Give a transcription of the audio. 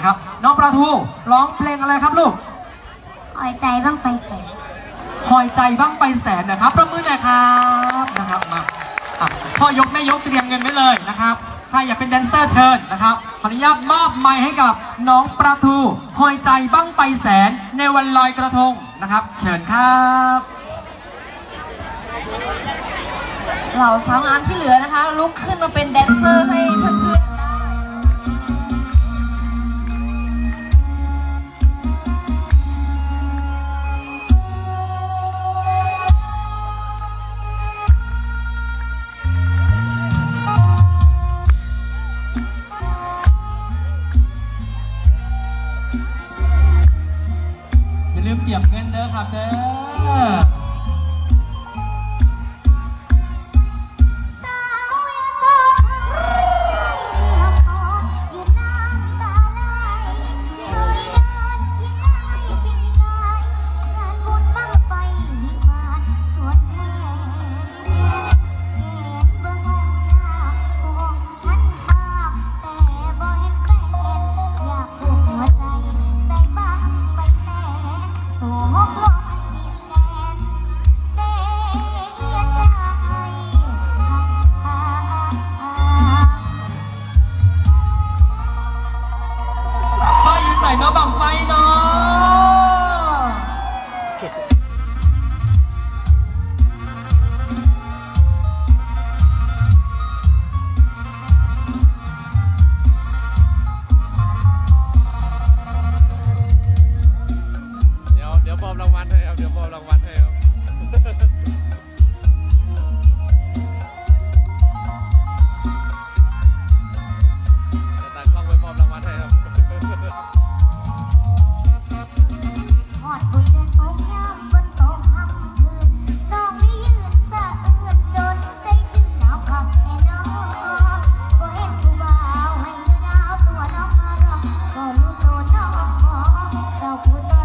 นะครับ น้องปลาทูร้องเพลงอะไรครับลูกหอยใจบ้างไฟแสนหอยใจบ้างไฟแสนนะครับประมือหน่อยครับนะครับมาอะพ่อยกแม่ยกเตรียมเงินไว้เลยนะครับใครอยากเป็นแดนเซอร์เชิญนะครับขออนุญาตมอบไมค์ให้กับน้องปลาทูหอยใจบ้างไฟแสนในวันลอยกระทงนะครับ เชิญครับเหล่าสาวงามที่เหลือนะคะลุกขึ้นมาเป็นแด เก็บเงินเด้อครับเด้อ ใช่ครัอดบุญเดือนโอ้บนโต๊ะทำคืนน้องนี่ยืนสะอื้นจนใจจืดหนาวขับแค่น้อบเห็ผู้บ่าวให้เาวตัวน้องมารอบ่รู้โตน้องเจ้าผู้